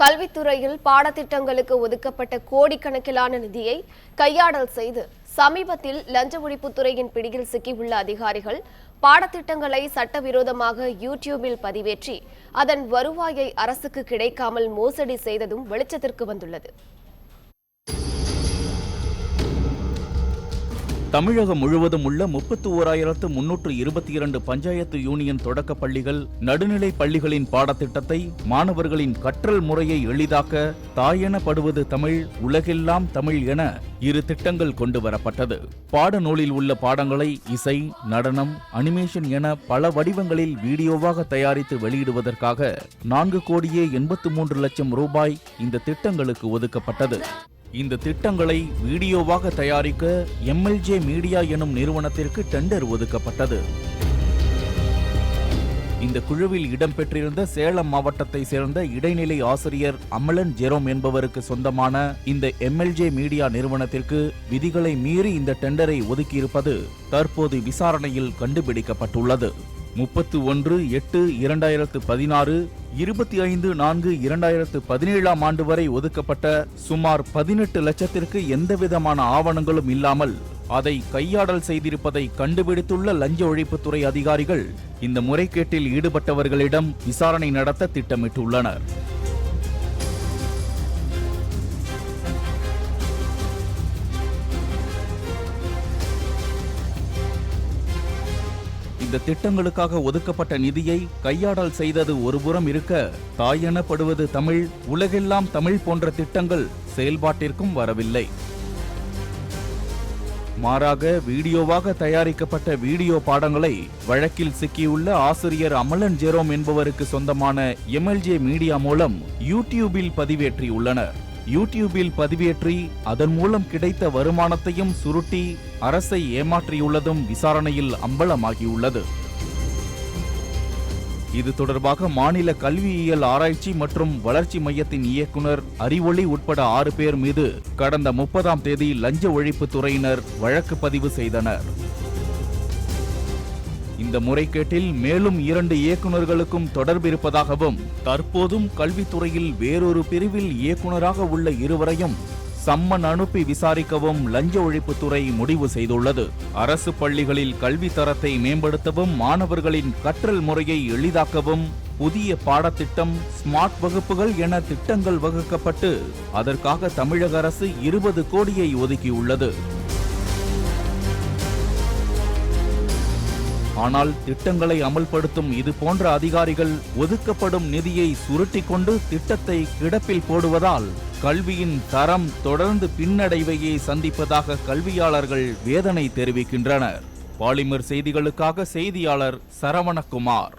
கல்வித்துறையில் பாடத்திட்டங்களுக்கு ஒதுக்கப்பட்ட கோடிக்கணக்கிலான நிதியை கையாடல் செய்து சமீபத்தில் லஞ்ச ஒழிப்புத்துறையின் பிடியில் சிக்கியுள்ள அதிகாரிகள் பாடத்திட்டங்களை சட்டவிரோதமாக யூடியூபில் பதிவேற்றி அதன் வருவாயை அரசுக்கு கிடைக்காமல் மோசடி செய்ததும் வெளிச்சத்திற்கு வந்துள்ளது. தமிழகம் முழுவதும் உள்ள முப்பத்தி ஓராயிரத்து முன்னூற்று இருபத்தி இரண்டு பஞ்சாயத்து யூனியன் தொடக்க பள்ளிகள் நடுநிலை பள்ளிகளின் பாடத்திட்டத்தை மாணவர்களின் கற்றல் முறையை எளிதாக்க தாயெனப்படுவது தமிழ் உலகெல்லாம் தமிழ் என இரு திட்டங்கள் கொண்டு வரப்பட்டது. பாடநூலில் உள்ள பாடங்களை இசை நடனம் அனிமேஷன் என பல வடிவங்களில் வீடியோவாக தயாரித்து வெளியிடுவதற்காக நான்கு கோடியே எண்பத்து மூன்று லட்சம் ரூபாய் இந்த திட்டங்களுக்கு ஒதுக்கப்பட்டது. இந்த திட்டங்களை வீடியோவாக தயாரிக்க எம்எல்ஜே மீடியா எனும் நிறுவனத்திற்கு டெண்டர் ஒதுக்கப்பட்டது. இந்த குழுவில் இடம்பெற்றிருந்த சேலம் மாவட்டத்தை சேர்ந்த இடைநிலை ஆசிரியர் அமலன் ஜெரோம் என்பவருக்கு சொந்தமான இந்த எம்எல்ஜே மீடியா நிறுவனத்திற்கு விதிகளை மீறி இந்த டெண்டரை ஒதுக்கியிருப்பது தற்போது விசாரணையில் கண்டுபிடிக்கப்பட்டுள்ளது. முப்பத்து ஒன்று எட்டு இரண்டாயிரத்து பதினாறு இருபத்தி ஐந்து நான்கு இரண்டாயிரத்து பதினேழாம் ஆண்டு வரை ஒதுக்கப்பட்ட சுமார் பதினெட்டு லட்சத்திற்கு எந்தவிதமான ஆவணங்களும் இல்லாமல் அதை கையாடல் செய்திருப்பதை கண்டுபிடித்துள்ள லஞ்ச ஒழிப்புத்துறை அதிகாரிகள் இந்த முறைகேட்டில் ஈடுபட்டவர்களிடம் விசாரணை நடத்த திட்டமிட்டுள்ளனர். இந்த திட்டங்களுக்காக ஒதுக்கப்பட்ட நிதியை கையாடல் செய்தது ஒருபுறம் இருக்க தாயெனப்படுவது தமிழ் உலகெல்லாம் தமிழ் போன்ற திட்டங்கள் செயல்பாட்டிற்கும் வரவில்லை. மாறாக வீடியோவாக தயாரிக்கப்பட்ட வீடியோ பாடங்களை வழக்கில் சிக்கியுள்ள ஆசிரியர் அமலன் ஜெரோம் என்பவருக்கு சொந்தமான எம்எல்ஜே மீடியா மூலம் யூடியூபில் பதிவேற்றியுள்ளனர். யூடியூபில் பதிவேற்றி அதன் மூலம் கிடைத்த வருமானத்தையும் சுருட்டி அரசை ஏமாற்றியுள்ளதும் விசாரணையில் அம்பலமாகியுள்ளது. இது தொடர்பாக மாநில கல்வியியல் ஆராய்ச்சி மற்றும் வளர்ச்சி மையத்தின் இயக்குனர் அறிவொளி உட்பட ஆறு பேர் மீது கடந்த முப்பதாம் தேதி லஞ்ச ஒழிப்பு துறையினர் வழக்கு பதிவு செய்தனர். இந்த முறைகேட்டில் மேலும் இரண்டு இயக்குநர்களுக்கும் தொடர்பு இருப்பதாகவும் தற்போதும் கல்வித்துறையில் வேறொரு பிரிவில் இயக்குனராக உள்ள இருவரையும் சம்மன் அனுப்பி விசாரிக்கவும் லஞ்ச ஒழிப்புத்துறை முடிவு செய்துள்ளது. அரசு பள்ளிகளில் கல்வி தரத்தை மேம்படுத்தவும் மாணவர்களின் கற்றல் முறையை எளிதாக்கவும் புதிய பாடத்திட்டம் ஸ்மார்ட் வகுப்புகள் என திட்டங்கள் வகுக்கப்பட்டு அதற்காக தமிழக அரசு இருபது கோடியை ஒதுக்கியுள்ளது. ஆனால் திட்டங்களை அமல்படுத்தும் இது போன்ற அதிகாரிகள் ஒதுக்கப்படும் நிதியை சுருட்டி கொண்டு திட்டத்தை கிடப்பில் போடுவதால் கல்வியின் தரம் தொடர்ந்து பின்னடைவையே சந்திப்பதாக கல்வியாளர்கள் வேதனை தெரிவிக்கின்றனர். பாலிமர் செய்திகளுக்காக செய்தியாளர் சரவணகுமார்.